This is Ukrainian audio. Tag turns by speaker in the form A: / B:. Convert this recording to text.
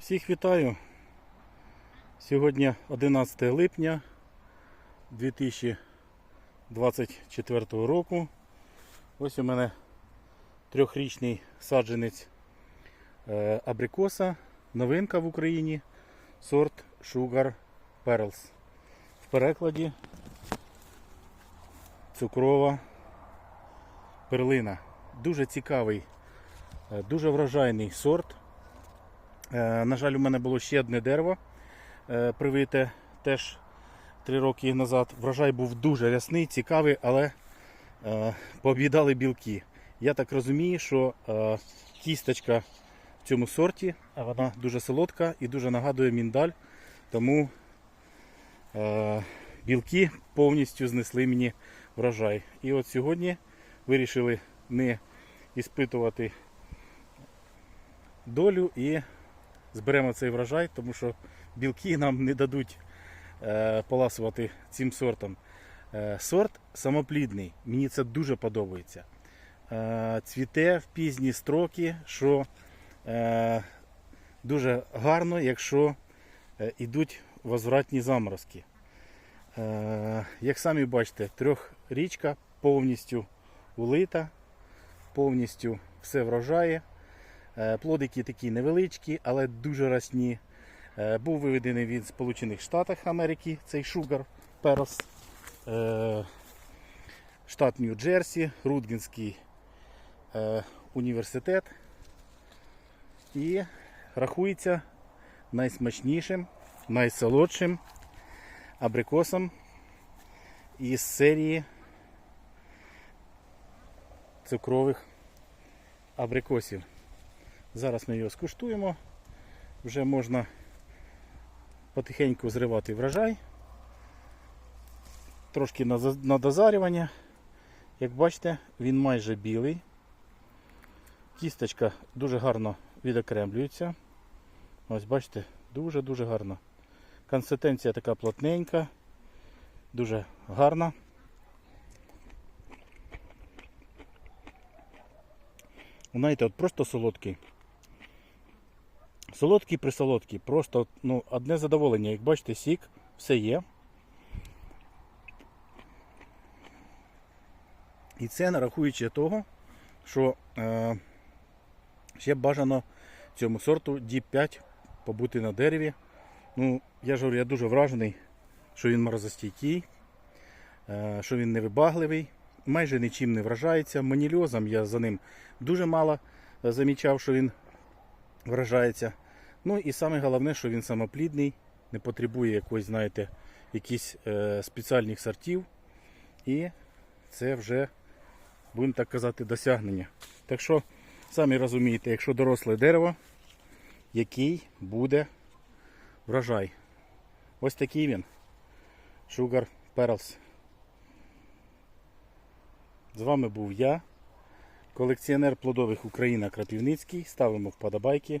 A: Всіх вітаю. Сьогодні 11 липня 2024 року. Ось у мене трьохрічний саджанець е, абрикоса, новинка в Україні, сорт Sugar Pearls. В перекладі цукрова перлина. Дуже цікавий, е, дуже вражайний сорт. Е, На жаль, у мене було ще одне дерево е, привите теж 3 роки назад. Врожай був дуже рясний, цікавий, але е, пооб'їдали білки. Я так розумію, що кісточка в цьому сорті, вона дуже солодка і дуже нагадує міндаль, тому білки повністю знесли мені врожай. І от сьогодні вирішили не іспитувати долю і зберемо цей врожай, тому що білки нам не дадуть е, поласувати цим сортом. Е, сорт самоплідний, мені це дуже подобається. Е, цвіте в пізні строки, що дуже гарно, якщо йдуть возвратні заморозки. Як самі бачите, трьохрічка повністю улита, повністю все врожає. Е, Плодики такі невеличкі, але дуже росні. Е, Був виведений від Сполучених Штатів Америки цей Sugar Pearls. Е, Штат Нью-Джерсі, Рудгінський університет. І рахується найсмачнішим, найсолодшим абрикосом із серії цукрових абрикосів. Зараз ми його скуштуємо. Вже можна потихеньку зривати врожай. Трошки на дозарювання. Як бачите, він майже білий. Кісточка дуже гарно відокремлюється. Ось бачите, дуже-дуже гарно. Консистенція така плотненька, дуже гарна. Знаєте, от просто солодкий. Солодкий присолодкий. Просто ну, одне задоволення. Як бачите, сік, все є. І це нарахуючи того, що е, ще бажано цьому сорту Deep 5 побути на дереві. Ну, я ж говорю, я дуже вражений, що він морозостійкий, е, що він невибагливий, майже нічим не вражається. Манільозом я за ним дуже мало е, замічав, що він вражається. Ну і саме головне, що він самоплідний, не потребує якоїсь, знаєте, якісь е, спеціальних сортів. І це вже, будемо так казати, досягнення. Так що, самі розумієте, якщо доросле дерево, який буде врожай. Ось такий він. Sugar Pearls. З вами був я, колекціонер плодових Україна Крапівницький. Ставимо вподобайки.